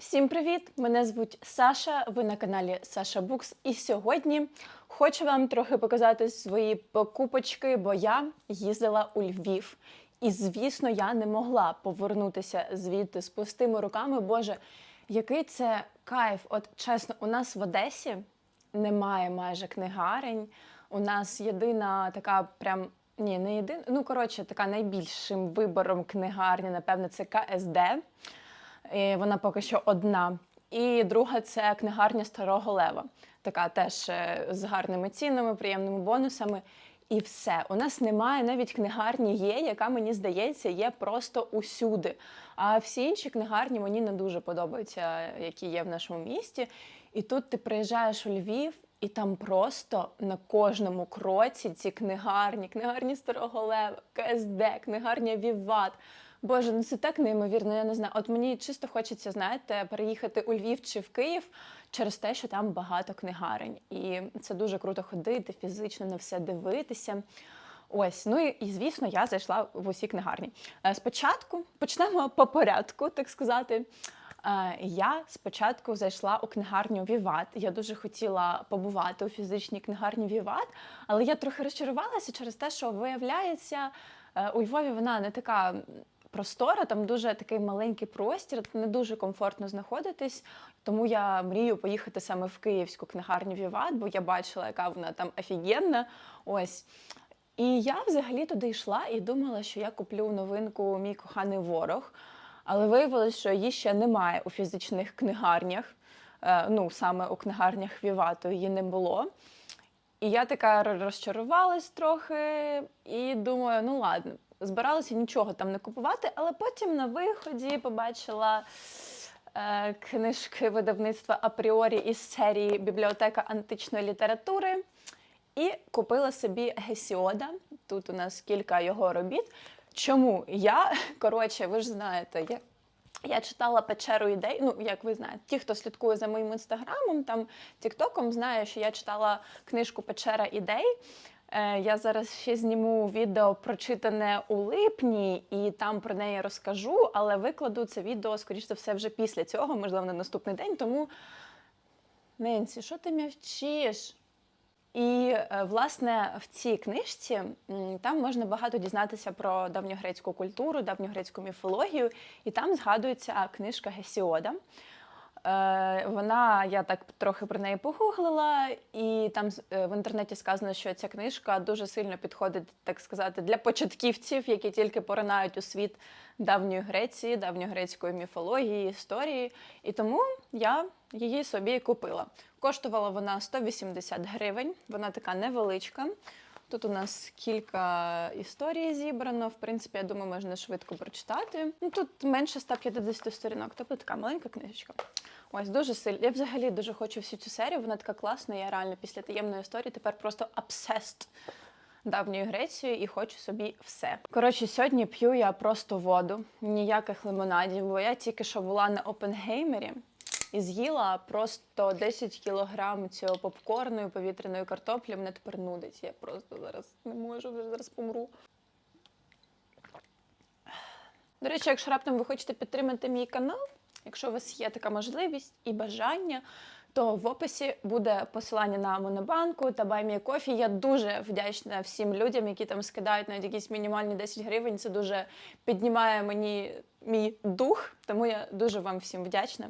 Всім привіт! Мене звуть Саша. Ви на каналі Саша Букс. І сьогодні хочу вам трохи показати свої покупочки, бо я їздила у Львів. І, звісно, я не могла повернутися звідти з пустими руками. Боже, який це кайф! От чесно, у нас в Одесі немає майже книгарень. У нас єдина така прям. Ні, не єдина. Ну, коротше, така найбільшим вибором книгарні, напевно, це КСД. І вона поки що одна. І друга це книгарня Старого Лева. Така теж е, з гарними цінами, приємними бонусами. І все. У нас немає навіть книгарні є, яка мені здається, є просто усюди. А всі інші книгарні мені не дуже подобаються, які є в нашому місті. І тут ти приїжджаєш у Львів, і там просто на кожному кроці ці книгарні, книгарні Старого Лева, КСД, книгарня Віват. Боже, ну це так неймовірно. Я не знаю. От мені чисто хочеться, знаєте, переїхати у Львів чи в Київ через те, що там багато книгарень. І це дуже круто ходити, фізично на все дивитися. Ось, ну і, і звісно, я зайшла в усі книгарні. Е, Спочатку почнемо по порядку, так сказати. Е, Я спочатку зайшла у книгарню Віват. Я дуже хотіла побувати у фізичній книгарні Віват, але я трохи розчарувалася через те, що виявляється, е, у Львові вона не така простора, там дуже такий маленький простір, не дуже комфортно знаходитись. Тому я мрію поїхати саме в київську книгарню Віват, бо я бачила, яка вона там офігенна. Ось. І я взагалі туди йшла і думала, що я куплю новинку Мій коханий ворог. Але виявилось, що її ще немає у фізичних книгарнях. Е, Ну, саме у книгарнях Вівату її не було. І я така розчарувалась трохи і думаю, ну ладно, збиралася нічого там не купувати, але потім на виході побачила е, книжки видавництва Апріорі із серії Бібліотека античної літератури і купила собі Гесіода. Тут у нас кілька його робіт. Чому я, коротше, ви ж знаєте, я я читала печеру ідей. Ну, як ви знаєте, ті, хто слідкує за моїм інстаграмом, там Тіктоком, знає, що я читала книжку Печера ідей. Е, Я зараз ще зніму відео прочитане у липні, і там про неї розкажу, але викладу це відео, скоріш за все, вже після цього, можливо, на наступний день. Тому Ненсі, що ти мовчиш? І е, власне в цій книжці там можна багато дізнатися про давньогрецьку культуру, давньогрецьку міфологію, і там згадується книжка Гесіода. Е, Вона, я так трохи про неї погуглила, і там е, в інтернеті сказано, що ця книжка дуже сильно підходить, так сказати, для початківців, які тільки поринають у світ давньої Греції, давньогрецької міфології, історії. І тому я її собі купила. Коштувала вона 180 гривень, вона така невеличка. Тут у нас кілька історій зібрано. В принципі, я думаю, можна швидко прочитати. Ну тут менше 150 сторінок, тобто така маленька книжечка. Ось дуже сильно. Я взагалі дуже хочу всю цю серію. Вона така класна. Я реально після таємної історії тепер просто обсест давньою Грецією і хочу собі все. Коротше, сьогодні п'ю я просто воду, ніяких лимонадів, бо я тільки що була на Опенгеймері і з'їла просто 10 кілограм цього попкорну і повітряної картоплі. Мене тепер нудить. Я просто зараз не можу, вже зараз помру. До речі, якщо раптом ви хочете підтримати мій канал, якщо у вас є така можливість і бажання, то в описі буде посилання на Монобанку та BuyMeCoffee. Я дуже вдячна всім людям, які там скидають навіть якісь мінімальні 10 гривень. Це дуже піднімає мені мій дух, тому я дуже вам всім вдячна.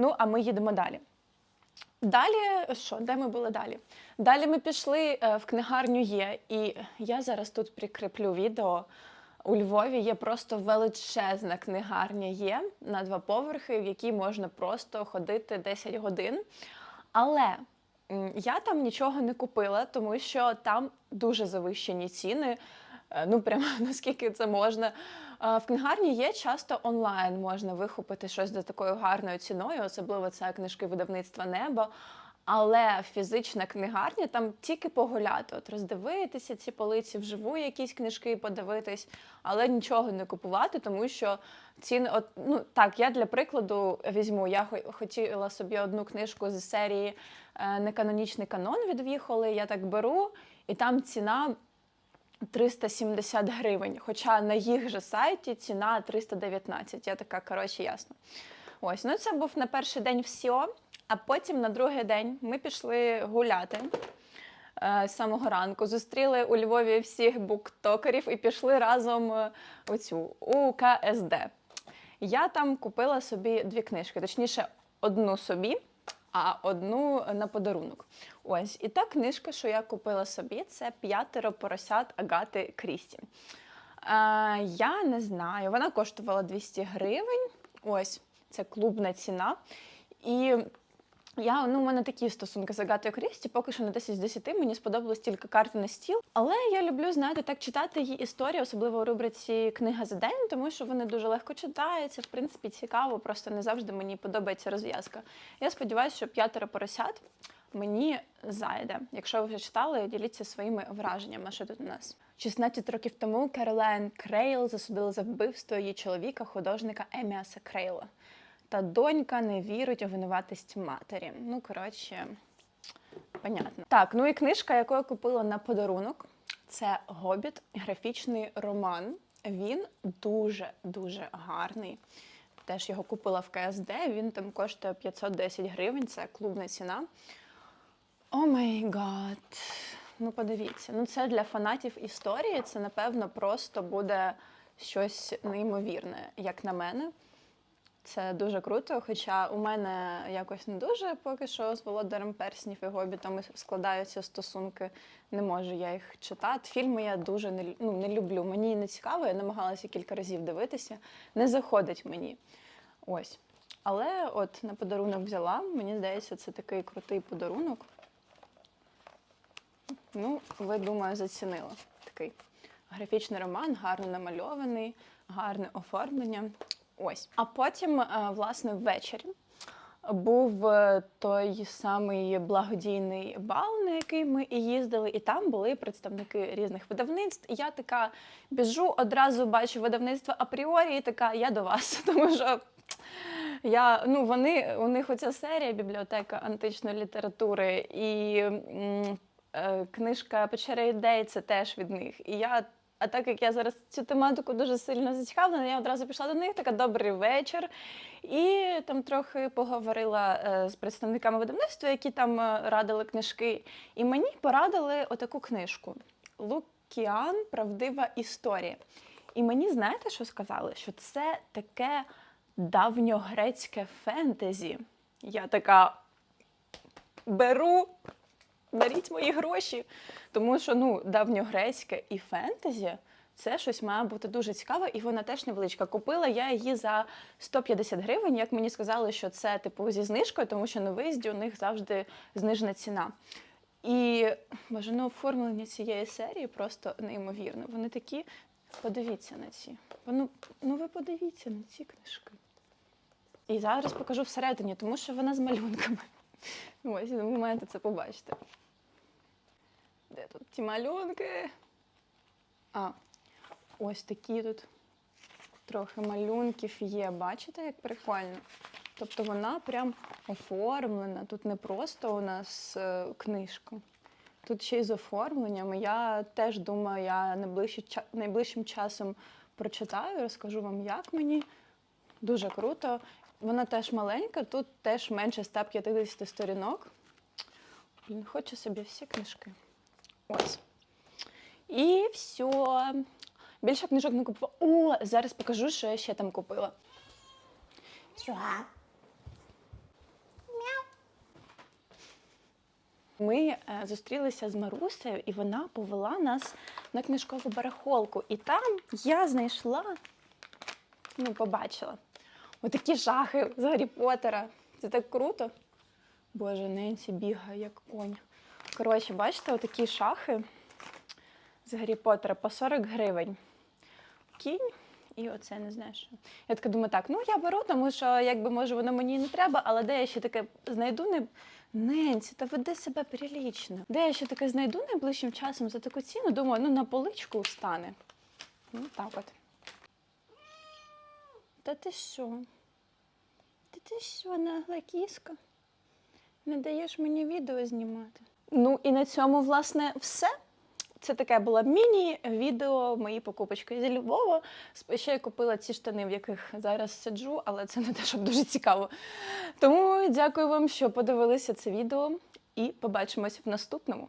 Ну, а ми їдемо далі. Далі, що, де ми були далі? Далі ми пішли е, в книгарню Є, і я зараз тут прикріплю відео. У Львові є просто величезна книгарня є на два поверхи, в якій можна просто ходити 10 годин. Але я там нічого не купила, тому що там дуже завищені ціни. Е, Ну, прямо наскільки це можна. В книгарні є часто онлайн, можна вихопити щось за такою гарною ціною, особливо це книжки видавництва Небо. Але фізична книгарня там тільки погуляти, от роздивитися ці полиці вживу, якісь книжки подивитись, але нічого не купувати, тому що ціни, от ну так, я для прикладу візьму. Я хо- хотіла собі одну книжку з серії е, Неканонічний канон від Віхоли. Я так беру, і там ціна 370 гривень. Хоча на їх же сайті ціна 319. Я така, коротше, ясно. Ось, ну це був на перший день все, а потім на другий день ми пішли гуляти. е, З самого ранку зустріли у Львові всіх буктокерів і пішли разом е, у цю у КСД. Я там купила собі дві книжки, точніше, одну собі, а одну на подарунок. Ось і та книжка, що я купила собі, це п'ятеро поросят Агати Крісті. Е, я не знаю, вона коштувала 200 гривень. Ось це клубна ціна. І я, ну, у мене такі стосунки з Агатою Крісті, поки що на 10 з 10 мені сподобалось тільки карти на стіл. Але я люблю, знаєте, так читати її історії, особливо у рубриці Книга за день, тому що вони дуже легко читаються, в принципі, цікаво, просто не завжди мені подобається розв'язка. Я сподіваюся, що п'ятеро поросят мені зайде. Якщо ви вже читали, діліться своїми враженнями. Що тут у нас? 16 років тому Керолайн Крейл засудили за вбивство її чоловіка, художника Еміаса Крейла. Та донька не вірить у винуватість матері. Ну, коротше, понятно. Так, ну і книжка, яку я купила на подарунок, це Гобіт, графічний роман. Він дуже-дуже гарний. Теж його купила в КСД, він там коштує 510 гривень, це клубна ціна. О май гад. Ну, подивіться, ну це для фанатів історії, це, напевно, просто буде щось неймовірне, як на мене. Це дуже круто, хоча у мене якось не дуже поки що з володарем перснів і гобітами складаються стосунки. Не можу я їх читати. Фільми я дуже не, ну, не люблю. Мені не цікаво, я намагалася кілька разів дивитися. Не заходить мені. Ось. Але от на подарунок взяла. Мені здається, це такий крутий подарунок. Ну, ви думаю, зацінили. Такий графічний роман, гарно намальований, гарне оформлення. Ось. А потім, е, власне, ввечері був е, той самий благодійний бал, на який ми і їздили, і там були представники різних видавництв. Я така біжу, одразу бачу видавництво апріорі, і така я до вас, тому що. Я, ну, вони, у них оця серія бібліотека античної літератури і е, книжка Печера ідей це теж від них. І я, а так як я зараз цю тематику дуже сильно зацікавлена, я одразу пішла до них, така добрий вечір. І там трохи поговорила е, з представниками видавництва, які там е, радили книжки. І мені порадили отаку книжку Лукіан Правдива історія. І мені знаєте, що сказали? Що це таке давньогрецьке фентезі. Я така беру, беріть мої гроші. Тому що ну, давньогрецьке і фентезі це щось має бути дуже цікаве, і вона теж невеличка. Купила я її за 150 гривень. Як мені сказали, що це типу зі знижкою, тому що на виїзді у них завжди знижена ціна. І боже, ну, оформлення цієї серії просто неймовірне. Вони такі. Подивіться на ці. Ну, ну ви подивіться на ці книжки. І зараз покажу всередині, тому що вона з малюнками. Ось, ви маєте це побачити. Де тут ті малюнки? А, ось такі тут трохи малюнків є. Бачите, як прикольно? Тобто вона прям оформлена. Тут не просто у нас е, книжка. Тут ще й з оформленням. Я теж думаю, я найближчим, найближчим часом прочитаю, розкажу вам, як мені. Дуже круто. Вона теж маленька, тут теж менше 150 сторінок. Хочу собі всі книжки. Ось. І все. Більше книжок не купувала. О, зараз покажу, що я ще там купила. Що? Ми е, зустрілися з Марусею, і вона повела нас на книжкову барахолку. І там я знайшла, ну, побачила, отакі жахи з Гаррі Поттера. Це так круто. Боже, Ненсі бігає, як конь. Коротше, бачите, отакі шахи з Гаррі Поттера по 40 гривень. Кінь. І оце не знаю. що. Я така думаю, так, ну я беру, тому що якби може воно мені не треба, але де я ще таке знайду не. Ненці, та веди себе прилічно. Де я ще таке знайду найближчим часом за таку ціну, думаю, ну на поличку стане. Ну, так от. Та ти що? Та ти що, нагла кіска? Не даєш мені відео знімати. Ну і на цьому, власне, все. це таке було міні-відео мої покупочки зі Львова. Ще я купила ці штани, в яких зараз сиджу, але це не те, щоб дуже цікаво. Тому дякую вам, що подивилися це відео, і побачимось в наступному.